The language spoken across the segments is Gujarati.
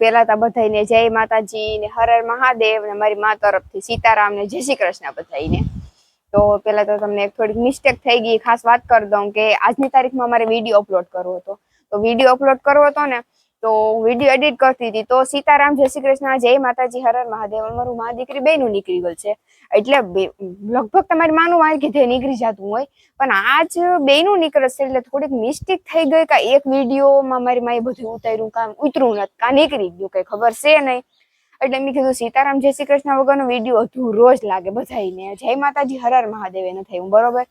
પેલા તો બધાને જય માતાજી ને હર મહાદેવ ને મારી મા તરફથી સીતારામ ને જય શ્રી કૃષ્ણ બધાને તો પેલા તો તમને થોડીક મિસ્ટેક થઈ ગઈ, ખાસ વાત કરી દઉં કે આજની તારીખમાં મારે વીડિયો અપલોડ કરવો હતો. તો વીડિયો અપલોડ કરવો હતો ને તો વીડિયો એડિટ કરતી હતી. તો સીતારામ, જય શ્રી કૃષ્ણ, જય માતાજી, હર હર મહાદેવ, અમારું મા દીકરી બેનું નીકળી ગયું છે. એટલે લગભગ તમારી માનું મારી કીધે નીકળી જતું હોય, પણ આજ બેનું નીકળે છે એટલે થોડીક મિસ્ટેક થઈ ગઈ કે એક વિડીયોમાં મારી માએ બધું ઉતાર્યું, કામ ઉતરું નથી, કા નીકળી ગયું, કઈ ખબર છે નહીં. એટલે મેં કીધું, સીતારામ, જય શ્રી કૃષ્ણ વગરનો વીડિયો અધૂરો જ લાગે બધાને જય માતાજી, હર હર મહાદેવ, એને થયું, બરોબર?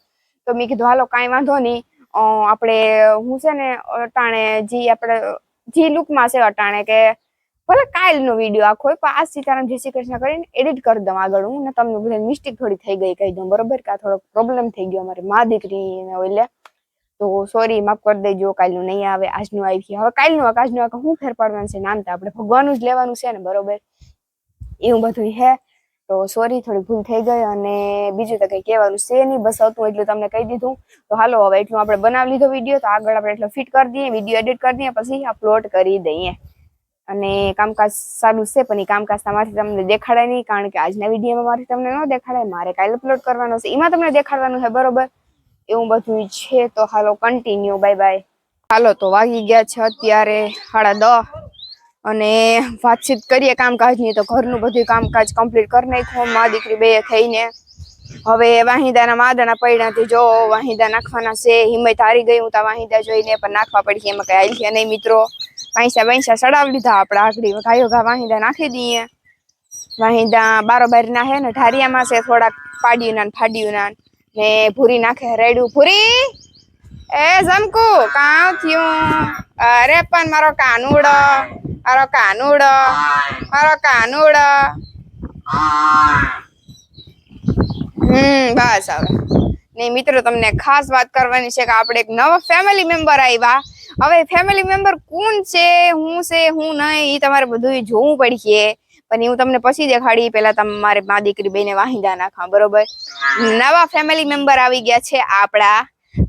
તો મેં કીધું, હાલો, કાંઈ વાંધો નહીં. આપણે, હું છે ને અટાણે જે આપણે જે લુકમાં છે અટાણે કે ભલે કાલનો વીડિયો આખો હોય પણ આ સીતારામ, જય શ્રી કૃષ્ણ કરીને એડિટ કરી દઉં આગળ હું, ને તમને બધા મિસ્ટેક થોડી થઈ ગઈ કહી દઉં, બરોબર? કે આ થોડો પ્રોબ્લેમ થઈ ગયો અમારી, મા દીકરીને એટલે તો સોરી માફ કરી દેજો, કાલનું નહીં આવે, આજનું આવી ગયું હવે કાલનું આવે આજનું આવે હું ફેર પાડવાનું છે? નામ તો આપણે ભગવાનનું જ લેવાનું છે ને, બરોબર? એવું બધું હે. તો સોરી થોડી ભૂલ થઈ ગઈ અને બીજું તો કઈ કહેવાનું છે નહીં, બસ હતું એટલું તમને કહી દીધું. તો હાલો, હવે એટલું આપણે બનાવી લીધો વીડિયો, તો આગળ આપણે એટલો ફિટ કરી દઈએ, વીડિયો એડિટ કરી દઈએ, પછી અપલોડ કરી દઈએ. અને કામકાજ સારું છે, પણ એ કામકાજ તમારથી તમને દેખાડે નહીં, કારણ કે આજના વિડીયોમાં મારે તમને ન દેખાડે મારે કાલે અપલોડ કરવાનો છે, એમાં તમને દેખાડવાનું છે, બરોબર? એવું બધું છે, તો હાલો કન્ટિન્યુ બાય બાય હાલો, તો વાગી ગયા છે અત્યારે સાડા દસ. અને વાતચીત કરીએ કામકાજની, તો ઘરનું બધું કામકાજ કમ્પ્લીટ કરી નાખ્યું. મા દીકરી બે થઈને. હવે વાહિંદાના માદણા પડ્યાથી જો વાહિંદા નાખવાના છે, હિંમત હારી ગઈ હું તો વાહિદા જોઈને પણ નાખવા પડી એમાં કઈ આવી નહીં મિત્રો. પૈસા પૈસા ચડાવી લીધા આપણે આગળ. ગાયો ઘા વાહિદા નાખી દઈએ. વાહિંદા બારોબાર ના હે ને ઢારિયામાં છે, થોડાક પાડ્યું ના ને ફાડ્યું ના. ને ભૂરી નાખે રેડું. ભૂરી! એ જમકુ, કાં થયું? અરે પણ મારો કાનુડો મારો કાનુડો મારો કાનુડો હમ બસ હવે. ને મિત્રો, તમને ખાસ વાત કરવાની છે કે આપણે એક નવો ફેમિલી મેમ્બર આવ્યા હવે ફેમિલી મેમ્બર કોણ છે? હું છે? હું નહીં? એ તમારે બધું જોવું પડશે. પણ હું તમને પછી દેખાડી. પેલા તમારે મા દીકરી બેને વાહિદા નાખા, બરોબર? નવા ફેમિલી મેમ્બર આવી ગયા છે આપણા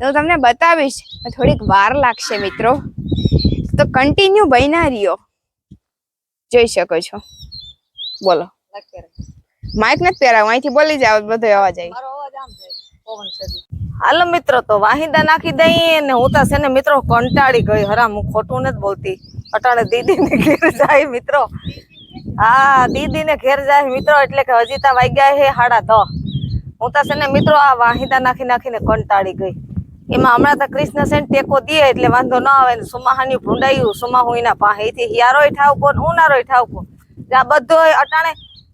હું તમને બતાવીશ. થોડીક વાર લાગશે, મિત્રો. તો કન્ટિન્યુ બન્યા રહ્યો. જોઈ શકો છો. બોલો. માઇક નથી પહેરાવું, અહીંથી બોલી જાવ બધો અવાજ આવી. હાલો મિત્રો, તો વાહિંદા નાખી દઈએ ને હું તો ને મિત્રો કંટાળી ગઈ. હરામ હું ખોટું નથી બોલતી. અટાણે દીદી ને ઘેર જાય મિત્રો. હા દીદી ને ઘેર જાય મિત્રો, એટલે કે હજી તા વાગ્યા હે હાડા તો હું તો છે ને મિત્રો આ વાહિંદા નાખી નાખીને કંટાળી ગઈ. એમાં હમણાં તો કૃષ્ણ સેન ટેકો દે એટલે વાંધો ન આવે સુમાહાની ભૂંડાયું, સુમાહું એના પાસે એથી હિયારોય ઠાવકો ને ઉનારોય ઠાવકો. આ બધો અટાણે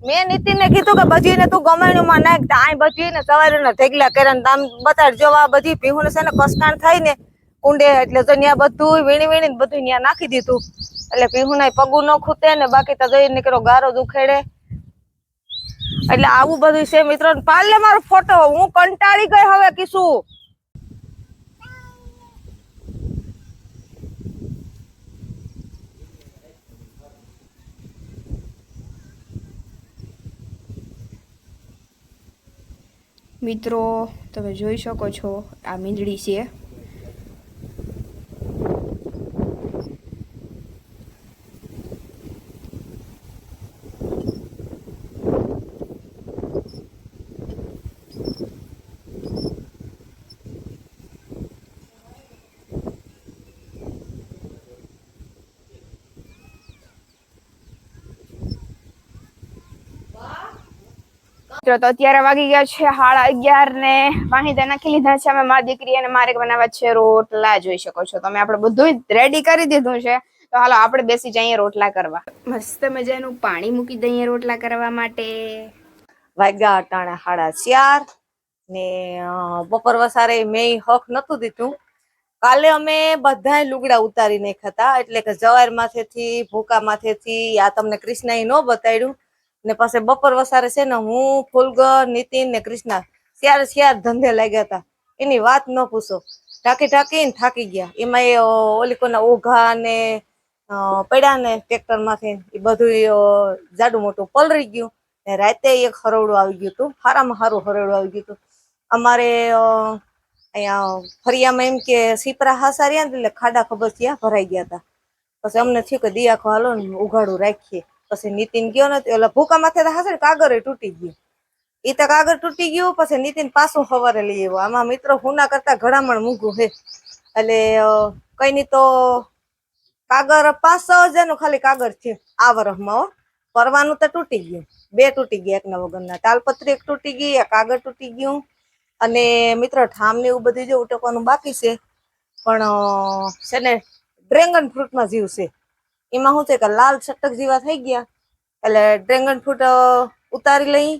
મેં નીતિને કીધું કે બજીને તું ગમાણ્યુંમાં નાખ, તો આય બજીને સવારે ઢેગલા કર્યા ને તામ બતાડ. જો આ બધી ભીહું છે ને કસકાણ થાય ને કુંડે, એટલે તો ત્યાં બધું વીણી વીણી બધું ત્યાં નાખી દીધું. એટલે ભીહું ના પગું ન ખૂતે ને બાકી તો જઈ નીકળો ગારો દુખેડે. એટલે આવું બધું છે મિત્રો. પાલે મારો ફોટો, હું કંટાળી ગઈ હવે કીશું. મિત્રો તમે જોઈ શકો છો આ મીંદડી છે. મિત્રો તો અત્યારે વાગી ગયા છે હાડા અગિયાર ને. વાહિદા નાખી લીધા છે અમે મારી દીકરી અને મારે બનાવવા છે રોટલા જોઈ શકો છો. તમે આપણે બધું રેડી કરી દીધું છે. તો હાલો આપણે બેસી જઈએ રોટલા કરવા. મસ્ત મજાનું પાણી મૂકી દઈએ રોટલા કરવા માટે. વાગ્યા અટાણે હાડા ચાર ને બપોર વસારે મેં હક નતું દીધું. કાલે અમે બધા લુગડા ઉતારી નાખ્યા હતા. એટલે કે જવાર માથેથી ભૂકા માથેથી આ તમને કૃષ્ણએ ન બતાડ્યું. ને પાસે બપોર વસારે છે ને હું ફૂલગર નીતિન ને કૃષ્ણા ત્યારે ચાર ધંધે લાગ્યા હતા. એની વાત ન પૂછો. ઢાંકી ઢાંકીને થાકી ગયા. એમાં એ અ, ઓલી કોના ઓઘા ને પડ્યા ને ટ્રેક્ટરમાંથી. એ બધું જાડું મોટું પલરી ગયું. ને રાતે એક હરવડું આવી ગયું હતું. સારામાં સારું હરવડું આવી ગયું હતું. અમારે અહીંયા ફરિયામાં એમ કે સીપરા હાસા રહ્યા ને એટલે ખાડા ખબર ત્યાં ભરાઈ ગયા હતા. પછી અમને થયું કે દિયાખો હાલો ને ઉઘાડું રાખીએ. પછી નીતિન ગયો ને ઓલા ભૂકા માથે તો હશે ને કાગર તૂટી ગયું. એ તો કાગર તૂટી ગયું, પછી નીતિન પાછું સવારે લઈ આવ્યો. આમાં મિત્રો હુના કરતા ઘડામણ મૂંઘું છે એટલે કઈ ની તો કાગર પાંચ હજાર ખાલી કાગર છે આ વરસમાં હો. પરવાનું તો તૂટી ગયું. બે તૂટી ગયા એકના વગરના. તાલપત્રી એક તૂટી ગઈ, એક કાગળ તૂટી ગયું. અને મિત્રો ઠામ ને એવું બધું જો ઉટકવાનું બાકી છે, પણ છે ને ડ્રેગન ફ્રૂટમાં જીવ છે. એમાં શું છે કે લાલ છટક જેવા થઈ ગયા. એટલે ડ્રેગન ફ્રૂટ ઉતારી લઈ,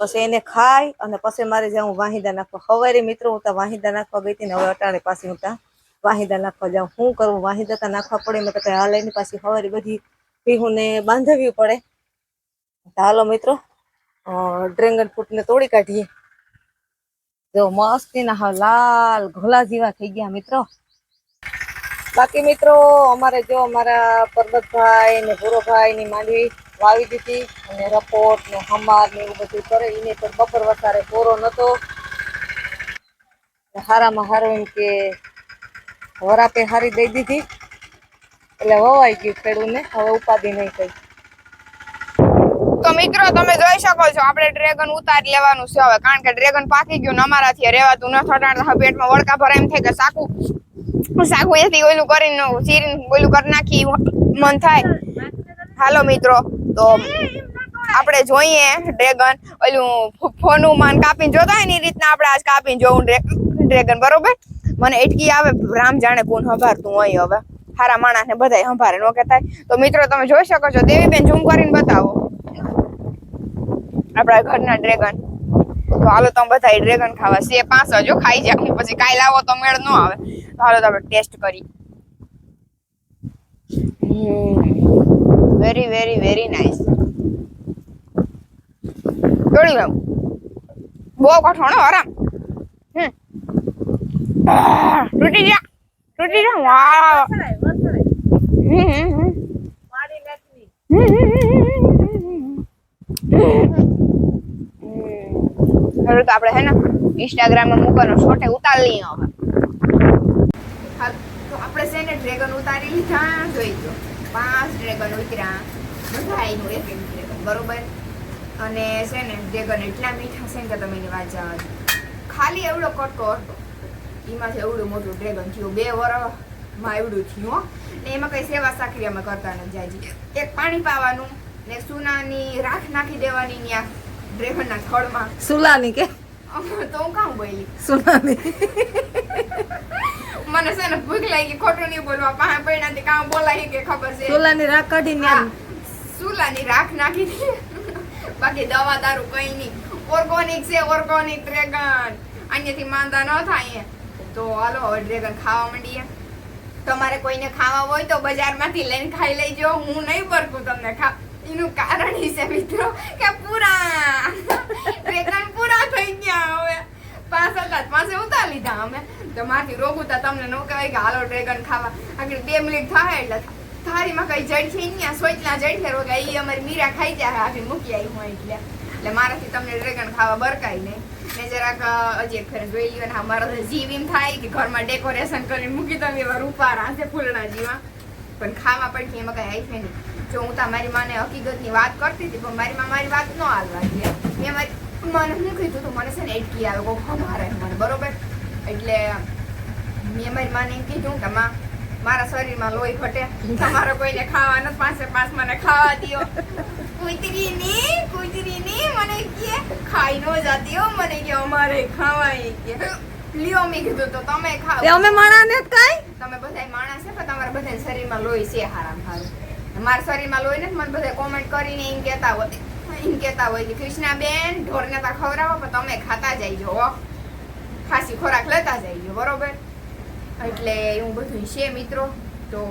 પછી એને ખાઈ અને પછી મારે જાઉં વાહિદા નાખવા. હવારે મિત્રો હું ત્યાં વાહિદા નાખવા ગઈ હતી ને હવે અટાણે પાછી હું ત્યાં વાહિદા નાખવા જાઉં. શું કરું? વાહિદા ત્યાં નાખવા પડે મેં કઈ હાલ એની પાછી હવારે બધી ભીહુને બાંધવી પડે. હાલો મિત્રો ડ્રેગન ફ્રૂટને તોડી કાઢીએ. જો મસ્તીના હા લાલ ઘોલા જેવા થઈ ગયા મિત્રો. બાકી મિત્રો, અમારે જો અમારા પરબતભાઈ ને ભૂરોભાઈ ની માંડવી વાવી દીધી અને રપોટ ને હમાર ને એવું બધું કરે, એને પણ બપોર વસારે પૂરો નતો. હારામાં હારો એમ કે વરાપે હારી દઈ દીધી. એટલે વવાઈ ગયું ખેડૂને હવે ઉપાધિ નહીં કઈ તો મિત્રો, તમે જોઈ શકો છો, આપણે ડ્રેગન ઉતારી લેવાનું છે હવે, કારણ કે ડ્રેગન પાકી ગયું ને અમારાથી રહેવાતું ન થતા પેટમાં વડકા ભરાય એમ થાય કે સાકું. સાકું એથી ઓલું કરીને ચીરીને ઓલું કરી નાખી, મન થાય. હાલો મિત્રો, તો આપણે જોઈએ ડ્રેગન. ઓલું ફોનું માન કાપીને જોતા હોય ને એ રીતના આપણે આજ કાપીને જોવું ડ્રેગન, બરોબર? મને એટકી આવે, રામ જાણે કોણ સંભાળતું હોય હવે. સારા માણસ ને બધાય સંભાળે, નો કહેતા તો મિત્રો, તમે જોઈ શકો છો. દેવીબેન, ઝૂમ કરીને બતાવો. આપણા ઘરના ડ્રેગન. તો હાલો તમે બધા ડ્રેગન ખાવા. છે પાંચ હજુ ખાઈ જાય પછી કાંઈ લાવો તો મેળ ન આવે. તો હાલો તો આપણે ટેસ્ટ કરી વેરી વેરી વેરી નાઇસ તોડી ગયું બહુ કઠોણ આરામ હમ. તૂટી ગયા. તૂટી ગયા. વાહ હમ હમ હમ. હવે તો આપણે હે ને ઇન્સ્ટાગ્રામમાં મૂકવાનો શોટે ઉતારી લઈએ હવે. હા તો આપણે છે ને ડ્રેગન ઉતારી લીધા, જોઈ જો પાંચ ડ્રેગન ઉતર્યા. બધા એનું એક એક ડ્રેગન બરોબર? અને છે ને ડ્રેગન એટલા મીઠા છે ને કે તમે એની વાત જવા ખાલી એવડો કટકો હતો. એમાંથી એવડું મોટું ડ્રેગન થયું, બે વરમાં એવડું થયું ને એમાં કઈ સેવા સાકરી અમે કરતા નથી જાજી. એક પાણી પાવાનું ને સુનાની રાખ નાખી દેવાની ત્યાં ડ્રેગનના થડમાં સુલાની કે? તો હું કામ બોલી? સુલાની. મને છે ને ભૂખ લાગી ખોટું નહીં બોલવા. પાસે પૈણાથી કામ બોલાય કે ખબર છે? સુલાની રાખ કાઢીને સુલાની રાખ નાખી બાકી દવા દારૂ કઈ નહીં. ઓર્ગોનિક છે ઓર્ગોનિક ડ્રેગન અહીંયાથી માંદા ન થાય તો હાલો હવે ડ્રેગન ખાવા માંડીએ. તમારે કોઈને ખાવા હોય તો બજારમાંથી લઈને ખાઈ લેજો. હું નહીં પરખું તમને ખા એનું કારણ છે મિત્રો કે પૂરા. ડ્રેગન પૂરા થઈ ગયા હવે. પાંચ હતા પાસે ઉતાર લીધા અમે. તો માથી રોગ ઉતા તમને ન કહેવાય કે હાલો ડ્રેગન ખાવા. આગળ બે મિનિટ થાય એટલે થાળીમાં કઈ જડશે ત્યાં સોચલા છે રોગા એ અમારી મીરા ખાઈ જાય આખી મૂકી આવી હોય એટલે. એટલે મારાથી તમને ડ્રેગન ખાવા બરકાય નહીં. મેં જરાક હજી એક ફેર જોઈ લ્યો ને અમારો તો જીવ એમ થાય કે ઘરમાં ડેકોરેશન કરીને મૂકી તમે એવા રૂપારા છે ફૂલના જીવા. પણ ખાવા પડતી એમાં કઈ આઈ નહીં. જો હું તમારી માને હકીકતની વાત કરતી હતી પણ મારી માં મારી વાત ન હાલવા દે મેં મારી મને શું કીધું હતું મને છે ને એટકી આવે કોઈ ખમારે મને બરોબર? એટલે મેં મારી માને કીધું કે માં મારા શરીરમાં લોહી ઘટે. તમારો કોઈને ખાવા નથી પાસે પાસ મને ખાવા દ્યો. કૂતરી ની કૂતરી ની મને કે ખાઈ નો જાતી હો. મને કે અમારે ખાવાય કે. લ્યો મેં કીધું તો તમે ખાઓ. અમે માણા ને કાંઈ તમે બધા માણસ છે પણ તમારા બધા શરીરમાં લોહી છે હારામ હારું. મારા શરીરમાં લોહી નથી મને બધા કોમેન્ટ કરીને એમ કહેતા હોય એમ કહેતા હોય કે કૃષ્ણાબેન ઢોરને તા ખવડાવો પણ તમે ખાતા જઈજો હો. ખાસી ખોરાક લેતા જઈજો બરોબર? એટલે એવું બધું છે મિત્રો. તો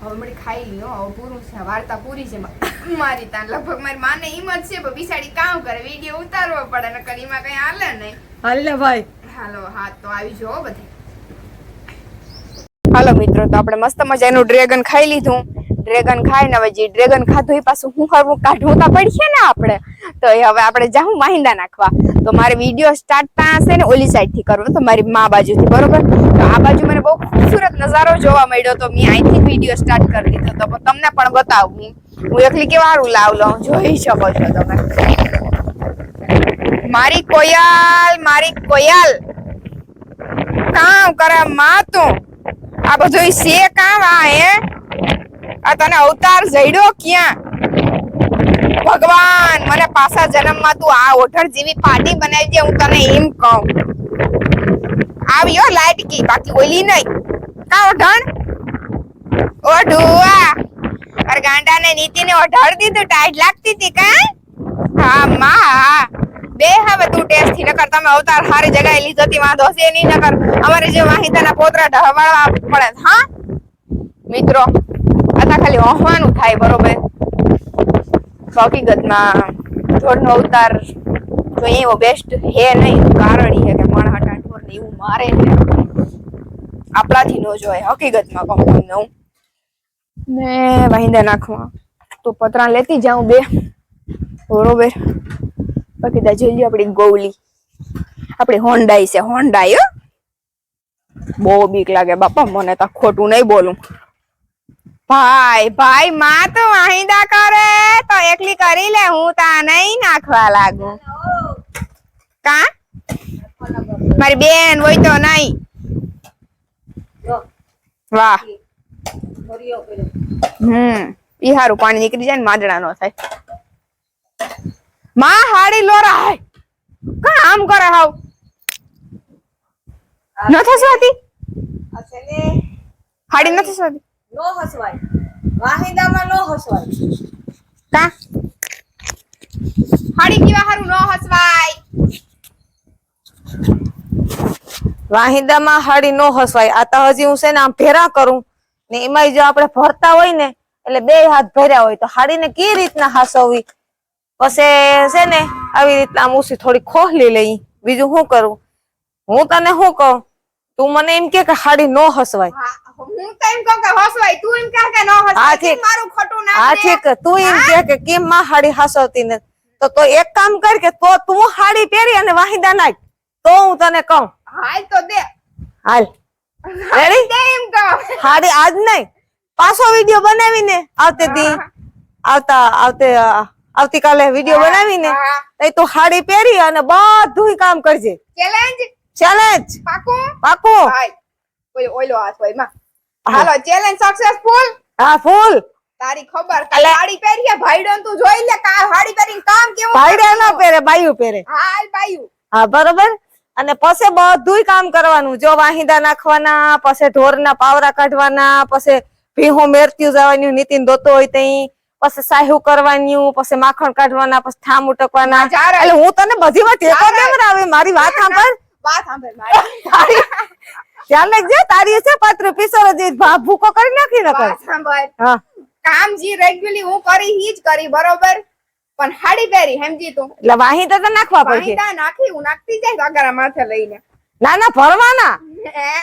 હવે મળી ખાઈ લ્યો હવે પૂરું છે વાર્તા પૂરી છે. મારી તાન લગભગ મારી માને એમ જ છે બિસાડી કામ કરે વીડિયો ઉતારવો પડે નકર એમાં કઈ હાલે નહીં. હાલે ભાઈ. હાલો હા તો આવી જો બધે. હાલો મિત્રો તો આપણે મસ્ત મજાનું ડ્રેગન ખાઈ લીધું. ડ્રેગન ખાય ને હવે જે ડ્રેગન ખાધું એ પાછું હું કરવું કાઢવું તો પડશે ને આપણે? તો એ હવે આપણે જાઉં માહિંદા નાખવા. તો મારે વીડિયો સ્ટાર્ટ ત્યાં હશે ને ઓલી સાઈડથી કરવો, તો મારી મા બાજુથી, બરોબર? તો આ બાજુ મને બહુ ખૂબસૂરત નજારો જોવા મળ્યો તો મેં અહીંથી વીડિયો સ્ટાર્ટ કરી દીધો તો તમને પણ બતાવું. હું એકલી કેવારું લાવ લઉં, જોઈ શકો છો તમે. મારી કોયલ મારી કોયલ. કામ કરે માં તું આ બધું છે કામ આ હે? આ તને અવતાર જઈડો ક્યાં? ભગવાન, મને પાછા જન્મમાં તું આ ઓઠર જેવી પાટી બનાવી દે, હું તને એમ કહું. આવ્યો લાઈટ કી, બાકી ઓલી નહીં. કા ઓઢણ ઓ ઢુઆ અરે ગાંડા ને નીતિ ને ઓઢાડ દીધું, ટાઈટ લાગતી હતી કા હા, માં બે હવે તું ટેસ્ટથી, નકર તમે અવતાર હારી જગાએ લીધો હતી, વાંધો છે નહીં, નકર અમારે જે વાહિતાના પોતરા ઢહવાળવા પડે હા? મિત્રો આ ખાલી ઓહવાનું થાય, બરોબર? હકીકતમાં ઢોરનો અવતાર તો એવો બેસ્ટ હે નહીં કારણ એ કે માણસ ઢોર ને એવું મારે ને આપણાથી ન જોય હકીકતમાં કહું તમને ને વાહિંદા નાખવા. તો પતરા લેતી જાઉં બે. બરોબર? બાકી તા જોઈ આપણી ગૌલી આપણી હોન્ડાઈ છે હોન્ડાઈ બહુ બીક લાગે બાપા, મને તો ખોટું નહીં બોલું. ભાઈ ભાઈ માં તો વાહિંદા કરે તો એકલી કરી લે હું તા નહીં નાખવા લાગુ. કા? મારી બેન હોય તો નહીં. વાહ. હમ. ઈ હારું પાણી નીકળી જાય ને માંદડા નો થાય. માં હાડી લોરા હાય કા આમ કરે હાવ? ન થસવાતી હાડી ન થસવાતી નો હસવાય. વાહિદામાં નો હસવાય. કા? હાડી કીવા હારું નો હસવાય. વાહિદામાં હાડી નો હસવાય. આ તો હજી હું છે ને આમ ભેરા કરું ને એમાં જો આપણે ભરતા હોય ને એટલે બે હાથ ભર્યા હોય તો હાડીને કઈ રીતના હસવવી? પછી છે ને આવી રીતના આમ ઉસી થોડી ખોહલી લઈ. બીજું શું કરું? હું તને શું કહું? તું મને એમ કે હાડી નો હસવાય. હા, એમ કહું કે હસવાય તું એમ કહે કે ન હસવાય. કેમ મારું ખોટું ના હા ઠીક તું એમ કે કે કેમ માં હાડી હાસવતી ને? તો તો એક કામ કર કે તો તું હાડી પહેરી અને વાહિદા નાખ. તો હું તને કહું. હાલ તો દે. હાલ. રેડી દે એમ કહો. હાડી આજ નહીં. પાછો વીડિયો બનાવીને આવતે દી. આવતા આવતે આવતીકાલે વીડિયો બનાવીને તઈ તું હાડી પહેરી અને બધું કામ કરજે. ચેલેન્જ ચેલેન્જ પાકું? પાકું. ઓલો ઓલો હાથ હોયમાં. હાલો ચેલેન્જ સક્સેસફુલ હા ફૂલ તારી ખબર કે હાડી સાડી પહેરીએ ભાઈડો તું જોઈ લે કા સાડી પહેરીને કામ કેવું ભાઈડા ના પહેરે બાયું પહેરે. હાલ બાયું. હા બરોબર? અને પછી બધુંય કામ કરવાનું. જો વાહિંદા નાખવાના પછી ઢોરના પાવરા કાઢવાના પછી ભીહું મેરત્યું જવાનું નીતિન દોતો હોય તઈ પછી સાહુ કરવાનું પછી માખણ કાઢવાના પછી ઠામ ઉટકવાના. એટલે હું તને બધી વાત ટેકો કેમ રાવે મારી વાત સાંભળ. વાત સાંભળ મારી તારી ધ્યાન તારી છે પાત્ર. પીસર જે ભૂકો કરી નાખી નકર. કર હા. કામ જે રેગ્યુલરલી હું કરી જ કરી બરોબર? પણ હાડી પહેરી હેમજી તું? એટલે વાહી તો નાખવા પડશે. વાહિંદા નાખી હું નાખતી જાય વાગરા માથે લઈને. ના ના ભરવાના.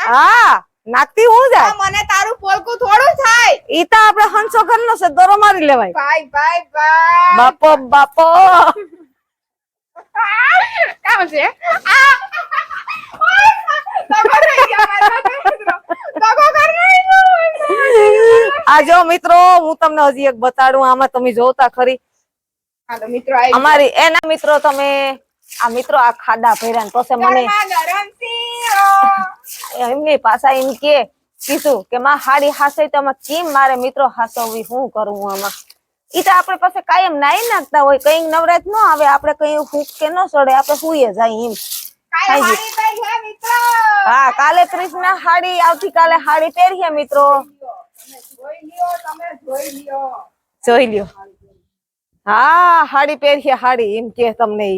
હા? નાખતી હું જાય. મને તારું પોલકું થોડું થાય. ઈ તો આપડે હંસો ઘરનો છે દોરો મારી લેવાય. ભાઈ ભાઈ ભાઈ. બાપો બાપો. કામ છે આ! દગો થઈ ગયો મારો મિત્રો. દગો કરી નાખ્યો. આ જો મિત્રો, હું તમને હજી એક બતાડું, આમાં તમે જોતા ખરી અમારી એના મિત્રો, તમે આ મિત્રો આ ખાડા ભર્યા પછી મને. એમની પાછા એમ કે, કીધું કે માં હાડી હાસે તો કેમ મારે મિત્રો હાસવવી શું કરું હું આમાં ઈ આપણે પાસે કાયમ નાઈ નાખતા હોય, કઈ નવરાત ન આવે, આપણે કઈ હુક કે ન સડે આપણે હુઈએ જાય એમ હે કાલે કૃષ્ણ હાડી આવતીકાલે હાડી પહેરીએ મિત્રો. જોઈ લ્યો હા હાડી પહેરીએ હાડી. એમ કે તમને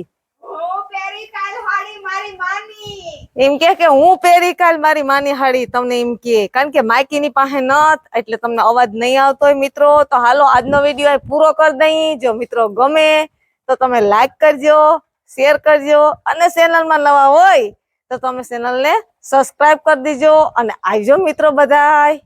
એમ કે કે હું પહેરી કાલ મારી માની હાડી તમને એમ કે. કારણ કે માઇકીની પાસે નત એટલે તમને અવાજ નહીં આવતો હોય મિત્રો. તો હાલો આજનો વીડિયો પૂરો કરી દઈ. જો મિત્રો ગમે તો તમે લાઈક કરજો. શેર કરજો અને ચેનલમાં નવા હોય તો તમે ચેનલને સબસ્ક્રાઈબ કરી દેજો અને આવજો મિત્રો બધાય.